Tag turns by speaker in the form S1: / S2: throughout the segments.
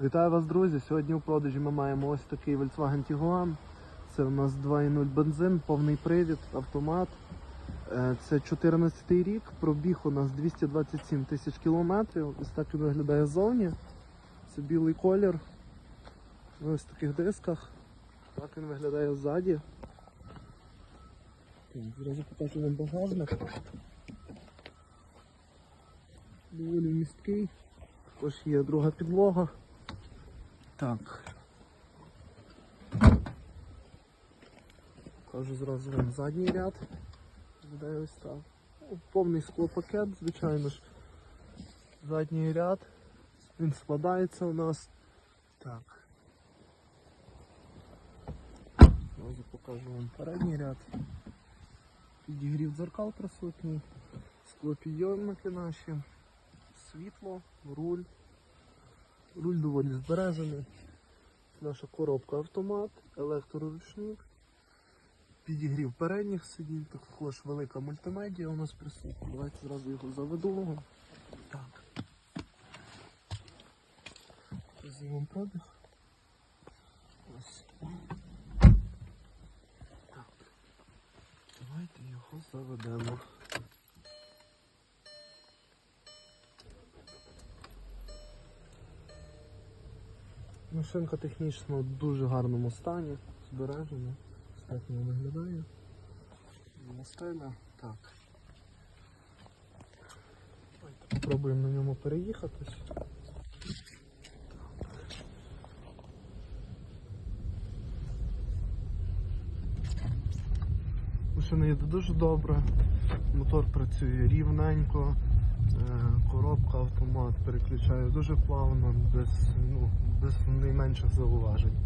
S1: Вітаю вас, друзі! Сьогодні у продажі ми маємо ось такий Volkswagen Tiguan. Це у нас 2.0 бензин, повний привід, автомат. Е, Це 14 рік, пробіг у нас 227 тисяч кілометрів. Ось так він виглядає ззовні. Це білий колір. Ось таких дисках. Так він виглядає ззаді. Зразу покажу вам багажник. Доволі місткий. Також є друга підлога. Так. Покажу зразу вам задній ряд. Виглядає ось так. Ну, Повний склопакет, звичайно ж. Задній ряд. Він складається у нас. Так. Зразу покажу вам передній ряд. Підігрів дзеркал присутній. Склопідйомники наші. Світло, руль. Руль доволі збережений. Наша коробка автомат, електроручник, підігрів передніх сидінь, також велика мультимедіа у нас присутня. Давайте зразу його заведу. Так. Візьмемо пробіг. Ось. Так. Давайте його заведемо. Машинка технічно в дуже гарному стані, збережена. Вона виглядає. Мастеля. Так. Давайте Попробуємо на ньому переїхатись. Машина їде дуже добре, мотор працює рівненько, коробка автомат переключає дуже плавно, без, ну, без найменших зауважень.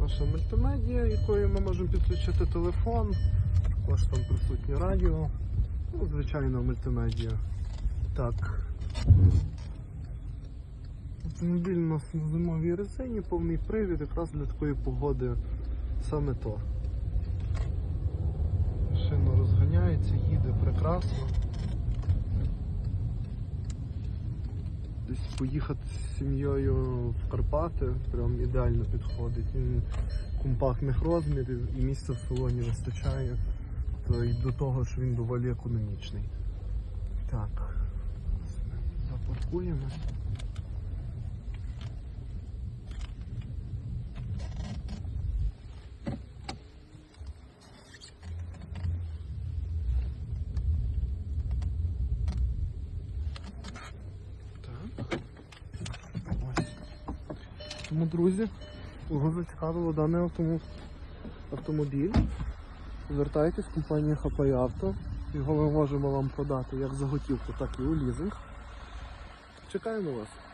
S1: Наша мультимедіа, якою ми можемо підключити телефон, також там присутнє радіо, ну, звичайно, мультимедіа. Так. Автомобіль у нас на зимовій резині, повний привід, якраз для такої погоди саме то. Машина розганяється, їде прекрасно. Десь поїхати з сім'єю в Карпати прям ідеально підходить. Він компактних розмірів і місця в салоні вистачає. То й до того, що він доволі економічний. Так, запаркуємо. Так. Ось. Тому, друзі, кого зацікавило даний автомобіль, звертайтесь в компанію Хапай Авто. Його ми можемо вам продати як за готівку, так і у лізинг. Чекаємо вас.